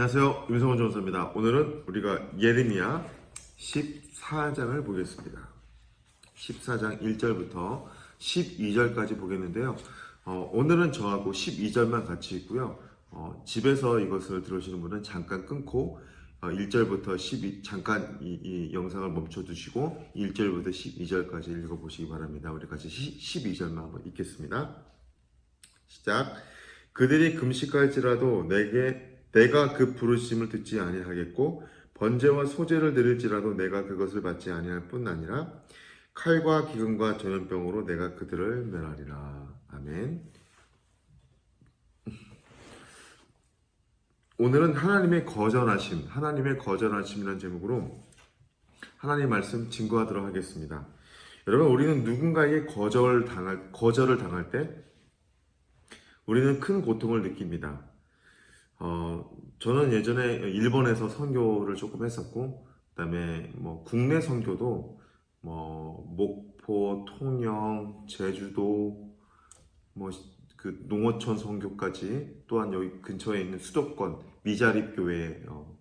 안녕하세요. 임성원 전사입니다. 오늘은 우리가 예레미야 14장을 보겠습니다. 14장 1절부터 12절까지 보겠는데요. 어, 오늘은 저하고 12절만 같이 있고요. 어, 집에서 이것을 들으시는 분은 잠깐 끊고 어, 1절부터 12 잠깐 이, 이 영상을 멈춰 두시고 1절부터 12절까지 읽어 보시기 바랍니다. 우리 같이 12절만 한번 읽겠습니다. 시작. 그들이 금식할지라도 내게 내가 그 부르심을 듣지 아니하겠고 번제와 소제를 드릴지라도 내가 그것을 받지 아니할 뿐 아니라 칼과 기근과 전염병으로 내가 그들을 멸하리라. 아멘. 오늘은 하나님의 거절하심, 하나님의 거절하심이라는 제목으로 하나님 말씀 증거하도록 하겠습니다. 여러분, 우리는 누군가에게 거절 당할, 거절을 당할 때 우리는 큰 고통을 느낍니다. 어, 저는 예전에 일본에서 선교를 조금 했었고, 그 다음에 뭐 국내 선교도 뭐 목포, 통영, 제주도, 뭐 그 농어촌 선교까지 또한 여기 근처에 있는 수도권 미자립 교회 어,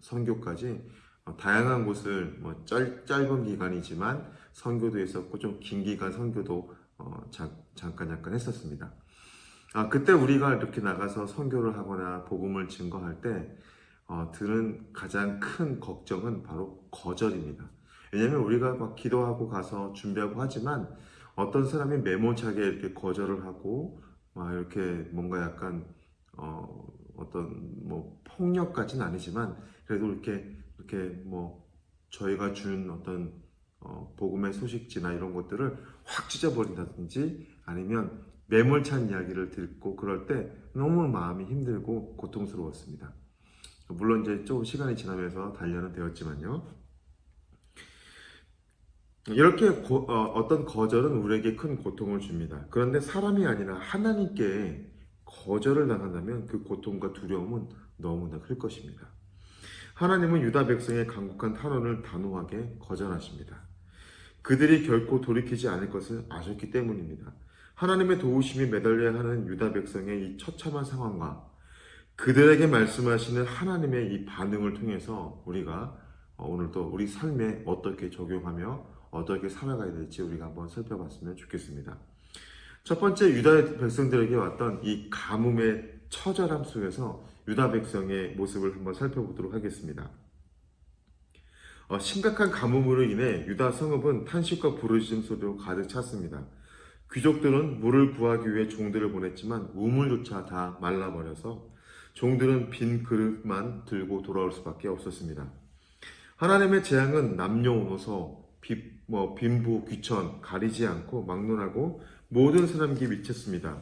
선교까지 어, 다양한 곳을 뭐 짧, 짧은 기간이지만 선교도 했었고 좀 긴 기간 선교도 어, 자, 잠깐 잠깐 했었습니다. 아, 그때 우리가 이렇게 나가서 선교를 하거나 복음을 증거할 때 어, 드는 가장 큰 걱정은 바로 거절입니다. 왜냐하면 우리가 막 기도하고 가서 준비하고 하지만 어떤 사람이 메모차게 이렇게 거절을 하고 막 이렇게 뭔가 약간 어, 어떤 뭐 폭력까지는 아니지만 그래도 이렇게 이렇게 뭐 저희가 준 어떤 어, 복음의 소식지나 이런 것들을 확 찢어버린다든지 아니면 매몰찬 이야기를 듣고 그럴 때 너무 마음이 힘들고 고통스러웠습니다. 물론 이제 좀 시간이 지나면서 단련은 되었지만요. 이렇게 고, 어, 떤 거절은 우리에게 큰 고통을 줍니다. 그런데 사람이 아니라 하나님께 거절을 당한다면 그 고통과 두려움은 너무나 클 것입니다. 하나님은 유다 백성의 강국한 탄원을 단호하게 거절하십니다. 그들이 결코 돌이키지 않을 것을 아셨기 때문입니다. 하나님의 도우심이 매달려야 하는 유다 백성의 이 처참한 상황과 그들에게 말씀하시는 하나님의 이 반응을 통해서 우리가 오늘도 우리 삶에 어떻게 적용하며 어떻게 살아가야 될지 우리가 한번 살펴봤으면 좋겠습니다. 첫 번째 유다 백성들에게 왔던 이 가뭄의 처절함 속에서 유다 백성의 모습을 한번 살펴보도록 하겠습니다. 어, 심각한 가뭄으로 인해 유다 성읍은 탄식과 부르짖음 소리로 가득 찼습니다. 귀족들은 물을 구하기 위해 종들을 보냈지만 우물조차 다 말라버려서 종들은 빈 그릇만 들고 돌아올 수밖에 없었습니다. 하나님의 재앙은 남녀노소, 비, 뭐, 빈부, 귀천 가리지 않고 막론하고 모든 사람에게 미쳤습니다.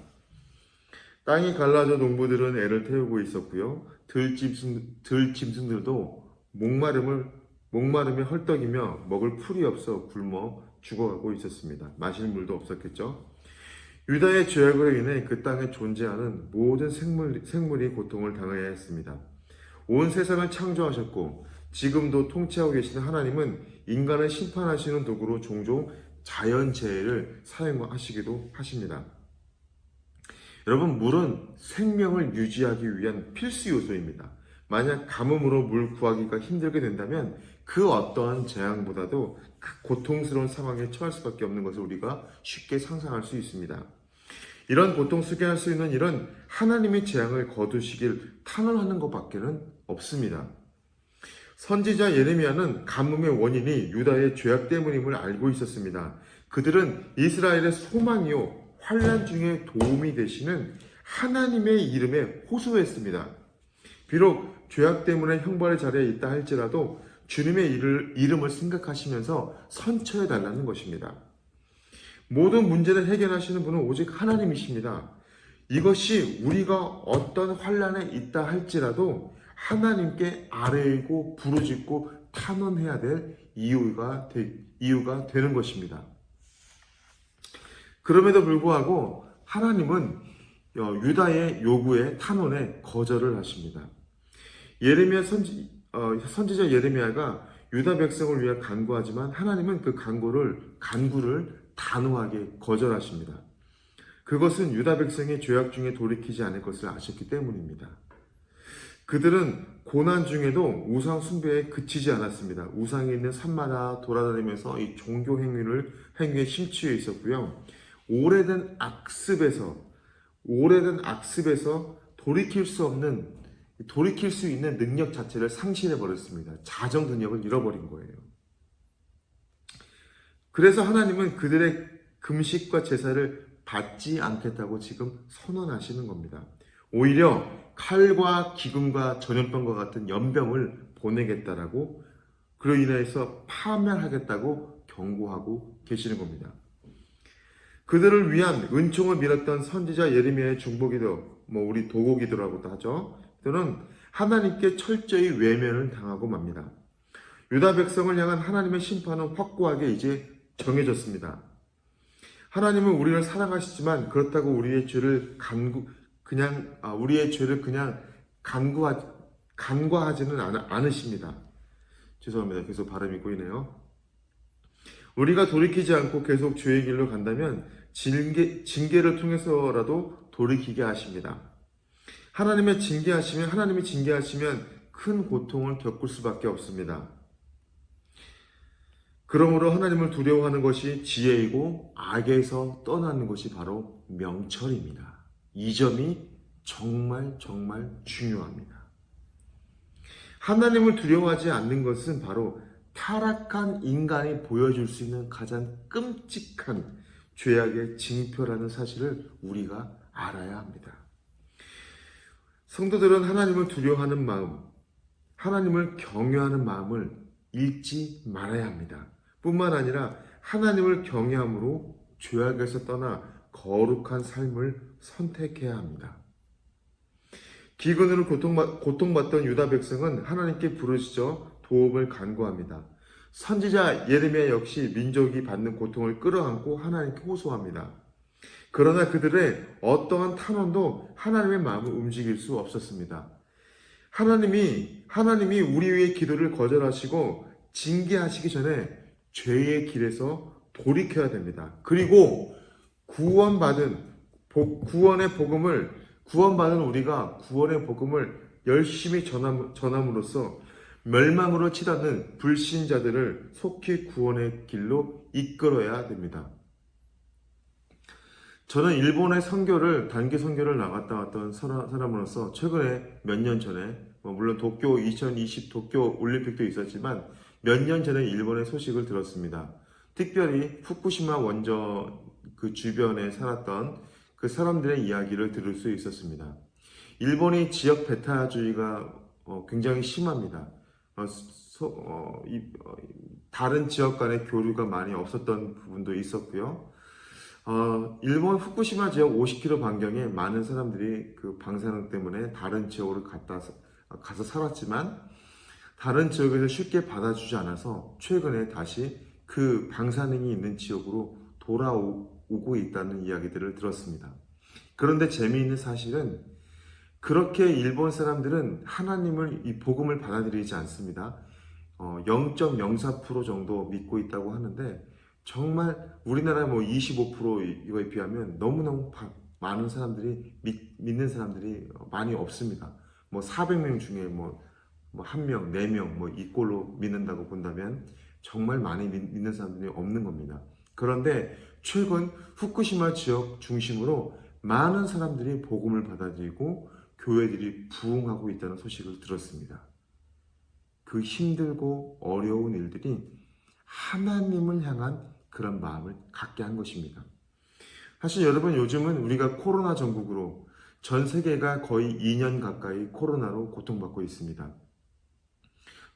땅이 갈라져 농부들은 애를 태우고 있었고요. 들짐승, 들짐승들도 목마름을 목마름에 헐떡이며 먹을 풀이 없어 굶어 죽어가고 있었습니다. 마실 물도 없었겠죠. 유다의 죄악으로 인해 그 땅에 존재하는 모든 생물, 생물이 고통을 당해야 했습니다. 온 세상을 창조하셨고 지금도 통치하고 계시는 하나님은 인간을 심판하시는 도구로 종종 자연재해를 사용하시기도 하십니다. 여러분, 물은 생명을 유지하기 위한 필수 요소입니다. 만약 가뭄으로 물 구하기가 힘들게 된다면 그 어떠한 재앙보다도 그 고통스러운 상황에 처할 수밖에 없는 것을 우리가 쉽게 상상할 수 있습니다. 이런 고통 속에 할수 있는 일은 하나님의 재앙을 거두시길 탄원하는 것밖에는 없습니다. 선지자 예레미야는 가뭄의 원인이 유다의 죄악 때문임을 알고 있었습니다. 그들은 이스라엘의 소망이요 환란 중에 도움이 되시는 하나님의 이름에 호소했습니다. 비록 죄악 때문에 형벌의 자리에 있다 할지라도 주님의 이름을 생각하시면서 선처해 달라는 것입니다. 모든 문제를 해결하시는 분은 오직 하나님이십니다. 이것이 우리가 어떤 환란에 있다 할지라도 하나님께 아뢰고 부르짖고 탄원해야 될 이유가, 되, 이유가 되는 것입니다. 그럼에도 불구하고 하나님은 어, 유다의 요구에 탄원에 거절을 하십니다. 예레미야 선지, 어, 선지자 예레미야가 유다 백성을 위해 간구하지만 하나님은 그 간구를 간구를 단호하게 거절하십니다. 그것은 유다 백성의 죄악 중에 돌이키지 않을 것을 아셨기 때문입니다. 그들은 고난 중에도 우상 숭배에 그치지 않았습니다. 우상이 있는 산마다 돌아다니면서 이 종교 행위를 행위에 심취해 있었고요. 오래된 악습에서 오래된 악습에서 돌이킬 수 없는 돌이킬 수 있는 능력 자체를 상실해 버렸습니다. 자정 능력을 잃어버린 거예요. 그래서 하나님은 그들의 금식과 제사를 받지 않겠다고 지금 선언하시는 겁니다. 오히려 칼과 기근과 전염병과 같은 연병을 보내겠다라고 그로 인해서 파멸하겠다고 경고하고 계시는 겁니다. 그들을 위한 은총을 밀었던 선지자 예레미야의 중보기도 뭐 우리 도고기도라고도 하죠. 그들은 하나님께 철저히 외면을 당하고 맙니다. 유다 백성을 향한 하나님의 심판은 확고하게 이제 정해졌습니다. 하나님은 우리를 사랑하시지만 그렇다고 우리의 죄를 간구 그냥 아, 우리의 죄를 그냥 간구하 간과하지는 않, 않으십니다. 죄송합니다. 계속 발음이 꼬이네요. 우리가 돌이키지 않고 계속 죄의 길로 간다면 징계, 징계를 통해서라도 돌이키게 하십니다. 하나님의 징계하시면 하나님이 징계하시면 큰 고통을 겪을 수밖에 없습니다. 그러므로 하나님을 두려워하는 것이 지혜이고 악에서 떠나는 것이 바로 명철입니다. 이 점이 정말 정말 중요합니다. 하나님을 두려워하지 않는 것은 바로 타락한 인간이 보여줄 수 있는 가장 끔찍한 죄악의 징표라는 사실을 우리가 알아야 합니다. 성도들은 하나님을 두려워하는 마음, 하나님을 경외하는 마음을 잃지 말아야 합니다. 뿐만 아니라 하나님을 경외함으로 죄악에서 떠나 거룩한 삶을 선택해야 합니다. 기근으로 고통받, 고통받던 유다 백성은 하나님께 부르시죠 도움을 간구합니다. 선지자 예레미야 역시 민족이 받는 고통을 끌어안고 하나님께 호소합니다. 그러나 그들의 어떠한 탄원도 하나님의 마음을 움직일 수 없었습니다. 하나님이 하나님이 우리 위의 기도를 거절하시고 징계하시기 전에 죄의 길에서 돌이켜야 됩니다. 그리고 구원받은 복- 구원의 복음을 구원받은 우리가 구원의 복음을 열심히 전함, 전함으로써 멸망으로 치닫는 불신자들을 속히 구원의 길로 이끌어야 됩니다. 저는 일본의 선교를 단기 선교를 나갔다 왔던 사람- 사람으로서 최근에 몇 년 전에 뭐 물론 도쿄 2020 도쿄 올림픽도 있었지만 몇 년 전에 일본의 소식을 들었습니다. 특별히 후쿠시마 원전 그 주변에 살았던 그 사람들의 이야기를 들을 수 있었습니다. 일본이 지역 배타주의가 어, 굉장히 심합니다. 어, 어, 다른 지역 간의 교류가 많이 없었던 부분도 있었고요. 어, 일본 후쿠시마 지역 50km 반경에 많은 사람들이 그 방사능 때문에 다른 지역으로 갔다 가서 살았지만 다른 지역에서 쉽게 받아주지 않아서 최근에 다시 그 방사능이 있는 지역으로 돌아오고 있다는 이야기들을 들었습니다. 그런데 재미있는 사실은 그렇게 일본 사람들은 하나님을 이 복음을 받아들이지 않습니다. 어, 0.04% 정도 믿고 있다고 하는데 정말 우리나라 뭐 25% 이거에 비하면 너무너무 바- 많은 사람들이 믿, 믿는 사람들이 많이 없습니다. 뭐 400명 중에 뭐, 뭐 1명, 4명 뭐 이꼴로 믿는다고 본다면 정말 많이 믿, 믿는 사람들이 없는 겁니다. 그런데 최근 후쿠시마 지역 중심으로 많은 사람들이 복음을 받아들이고 교회들이 부흥하고 있다는 소식을 들었습니다. 그 힘들고 어려운 일들이 하나님을 향한 그런 마음을 갖게 한 것입니다. 사실 여러분 요즘은 우리가 코로나 전국으로 전 세계가 거의 2년 가까이 코로나로 고통받고 있습니다.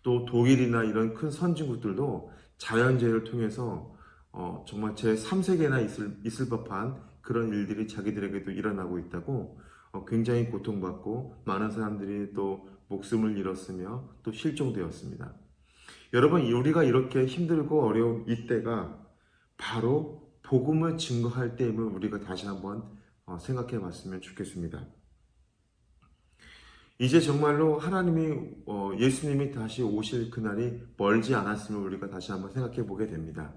또 독일이나 이런 큰 선진국들도 자연재해를 통해서 어, 정말 제 3세계나 있을, 있을 법한 그런 일들이 자기들에게도 일어나고 있다고 어, 굉장히 고통받고 많은 사람들이 또 목숨을 잃었으며 또 실종되었습니다. 여러분, 우리가 이렇게 힘들고 어려운 이때가 바로 복음을 증거할 때임을 우리가 다시 한번 어, 생각해 봤으면 좋겠습니다. 이제 정말로 하나님이 어, 예수님이 다시 오실 그날이 멀지 않았음을 우리가 다시 한번 생각해 보게 됩니다.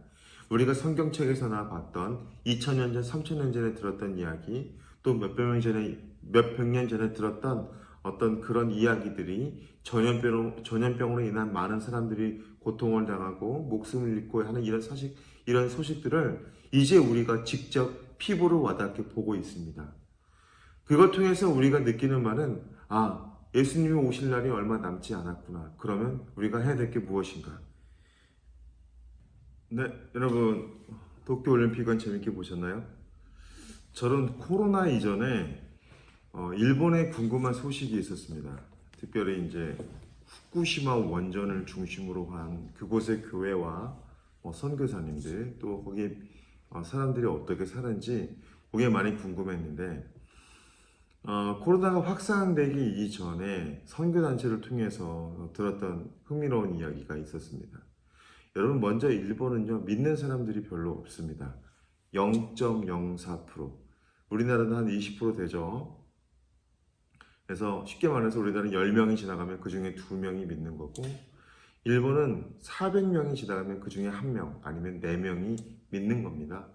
우리가 성경책에서나 봤던 2000년 전, 3000년 전에 들었던 이야기, 또 몇백 년 전에 몇백 년 전에 들었던 어떤 그런 이야기들이 전염병으로, 전염병으로 인한 많은 사람들이 고통을 당하고 목숨을 잃고 하는 이런 소식, 이런 소식들을 이제 우리가 직접 피부로 와닿게 보고 있습니다. 그걸 통해서 우리가 느끼는 말은 아 예수님이 오실 날이 얼마 남지 않았구나. 그러면 우리가 해야 될 게 무엇인가? 네, 여러분 도쿄올림픽은 재밌게 보셨나요? 저는 코로나 이전에 어, 일본에 궁금한 소식이 있었습니다. 특별히 이제 후쿠시마 원전을 중심으로 한 그곳의 교회와 뭐 선교사님들 또 거기 어, 사람들이 어떻게 사는지 그게 많이 궁금했는데 어, 코로나가 확산되기 이전에 선교단체를 통해서 들었던 흥미로운 이야기가 있었습니다. 여러분 먼저 일본은요 믿는 사람들이 별로 없습니다. 0.04% 우리나라는 한 20% 되죠. 그래서 쉽게 말해서 우리나라는 10명이 지나가면 그 중에 2명이 믿는 거고 일본은 400명이 지나가면 그 중에 1명 아니면 4명이 믿는 겁니다.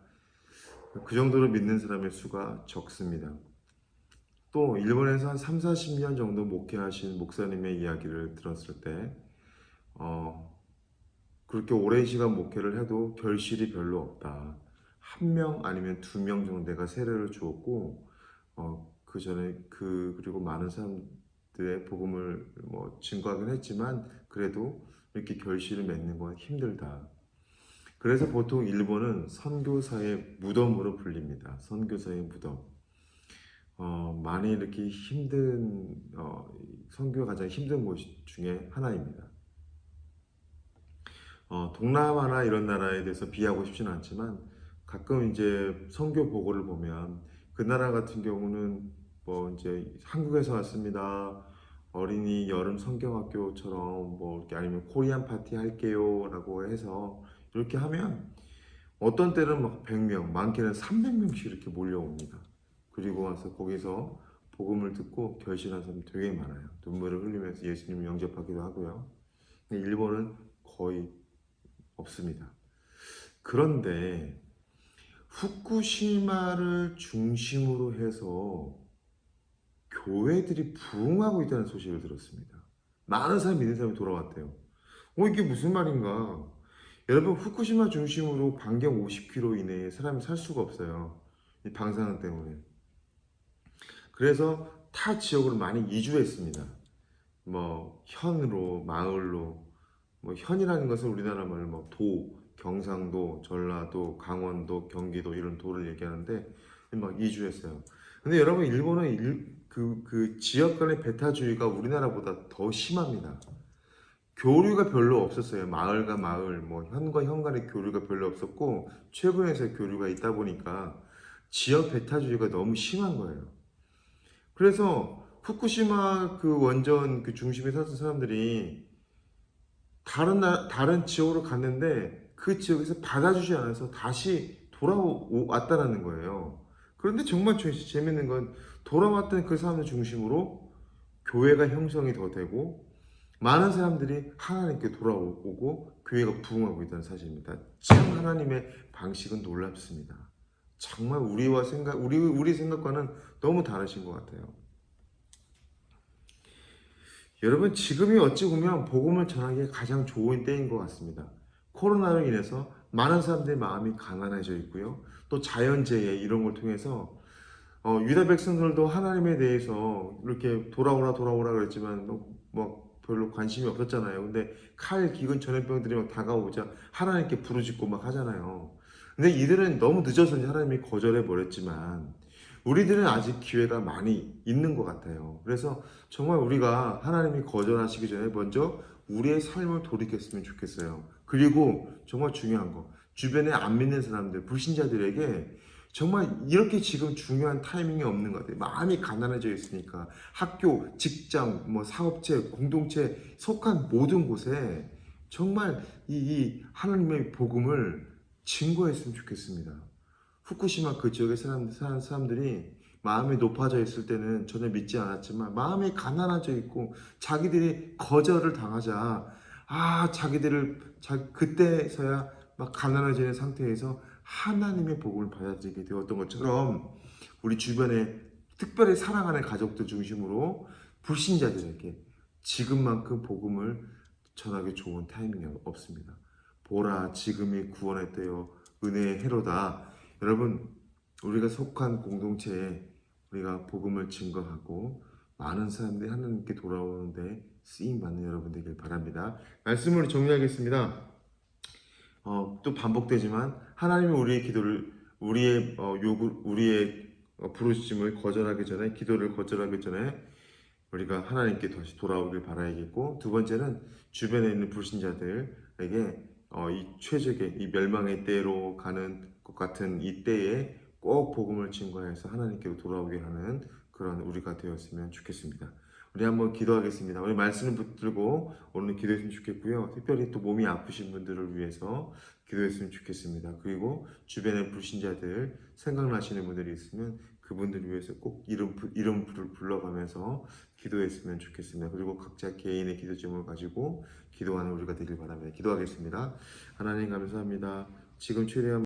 그 정도로 믿는 사람의 수가 적습니다. 또 일본에서 한 3, 40년 정도 목회하신 목사님의 이야기를 들었을 때 어, 그렇게 오랜 시간 목회를 해도 결실이 별로 없다. 한 명 아니면 두 명 정도 내가 세례를 주었고 어, 그 전에 그 그리고 많은 사람들의 복음을 뭐 증거하긴 했지만 그래도 이렇게 결실을 맺는 건 힘들다. 그래서 보통 일본은 선교사의 무덤으로 불립니다. 선교사의 무덤. 어, 많이 이렇게 힘든 어, 선교가 가장 힘든 곳 중에 하나입니다. 어, 동남아나 이런 나라에 대해서 비하고 싶지는 않지만 가끔 이제 선교 보고를 보면 그 나라 같은 경우는 뭐 이제 한국에서 왔습니다. 어린이 여름 성경학교처럼 뭐 이렇게 아니면 코리안 파티 할게요라고 해서 이렇게 하면 어떤 때는 막 100명, 많게는 300명씩 이렇게 몰려옵니다. 그리고 와서 거기서 복음을 듣고 결실한 사람이 되게 많아요. 눈물을 흘리면서 예수님을 영접하기도 하고요. 근데 일본은 거의 없습니다. 그런데 후쿠시마를 중심으로 해서 교회들이 부흥하고 있다는 소식을 들었습니다. 많은 사람이 믿는 사람이 돌아왔대요. 어, 이게 무슨 말인가? 여러분, 후쿠시마 중심으로 반경 50km 이내에 사람이 살 수가 없어요. 이 방사능 때문에. 그래서 타 지역으로 많이 이주했습니다. 뭐, 현으로, 마을로. 뭐, 현이라는 것은 우리나라 말로 뭐, 도, 경상도, 전라도, 강원도, 경기도 이런 도를 얘기하는데 막 이주했어요. 근데 여러분 일본은 일, 그, 그 지역 간의 배타주의가 우리나라보다 더 심합니다. 교류가 별로 없었어요. 마을과 마을, 뭐 현과 현 간의 교류가 별로 없었고 최근에서 교류가 있다 보니까 지역 배타주의가 너무 심한 거예요. 그래서 후쿠시마 그 원전 그 중심에 살던 사람들이 다른 나, 다른 지역으로 갔는데 그 지역에서 받아주지 않아서 다시 돌아왔다라는 거예요. 그런데 정말 재- 재밌는 건 돌아왔던 그 사람들 중심으로 교회가 형성이 더 되고 많은 사람들이 하나님께 돌아오고 교회가 부흥하고 있다는 사실입니다. 참 하나님의 방식은 놀랍습니다. 정말 우리와 생각 우리 우리 생각과는 너무 다르신 것 같아요. 여러분 지금이 어찌 보면 복음을 전하기에 가장 좋은 때인 것 같습니다. 코로나로 인해서 많은 사람들의 마음이 가난해져 있고요. 또 자연재해 이런 걸 통해서 어, 유다 백성들도 하나님에 대해서 이렇게 돌아오라 돌아오라 그랬지만 뭐, 뭐 별로 관심이 없었잖아요. 근데 칼, 기근, 전염병들이 막 다가오자 하나님께 부르짖고 막 하잖아요. 근데 이들은 너무 늦어서 하나님이 거절해 버렸지만 우리들은 아직 기회가 많이 있는 것 같아요. 그래서 정말 우리가 하나님이 거절하시기 전에 먼저 우리의 삶을 돌이켰으면 좋겠어요. 그리고 정말 중요한 거, 주변에 안 믿는 사람들, 불신자들에게 정말 이렇게 지금 중요한 타이밍이 없는 것 같아요. 마음이 가난해져 있으니까 학교, 직장, 뭐 사업체, 공동체 속한 모든 곳에 정말 이, 이 하나님의 복음을 증거했으면 좋겠습니다. 후쿠시마 그 지역에 사는 사는 사람들이 마음이 높아져 있을 때는 전혀 믿지 않았지만 마음이 가난해져 있고 자기들이 거절을 당하자 아 자기들을 자 그때서야 막 가난해지는 상태에서 하나님의 복음을 받아들이게 되었던 것처럼 우리 주변에 특별히 사랑하는 가족들 중심으로 불신자들에게 지금만큼 복음을 전하기 좋은 타이밍이 없습니다. 보라 지금이 구원의 때요 은혜의 해로다. 여러분 우리가 속한 공동체에 우리가 복음을 증거하고 많은 사람들이 하나님께 돌아오는데 쓰임 받는 여러분 되길 바랍니다. 말씀을 정리하겠습니다. 어, 또 반복되지만 하나님이 우리의 기도를 우리의 어, 요구 우리의 어, 부르심을 거절하기 전에 기도를 거절하기 전에 우리가 하나님께 다시 돌아오길 바라야겠고 두 번째는 주변에 있는 불신자들에게 어, 이 최적의 이 멸망의 때로 가는 것 같은 이 때에 꼭 복음을 증거해서 하나님께로 돌아오게 하는 그런 우리가 되었으면 좋겠습니다. 우리 한번 기도하겠습니다. 우리 말씀을 붙들고 오늘 기도했으면 좋겠고요. 특별히 또 몸이 아프신 분들을 위해서 기도했으면 좋겠습니다. 그리고 주변에 불신자들 생각나시는 분들이 있으면 그분들을 위해서 꼭 이름 이름을 불러가면서 기도했으면 좋겠습니다. 그리고 각자 개인의 기도 제목을 가지고 기도하는 우리가 되길 바랍니다. 기도하겠습니다. 하나님 감사합니다. 지금 최대한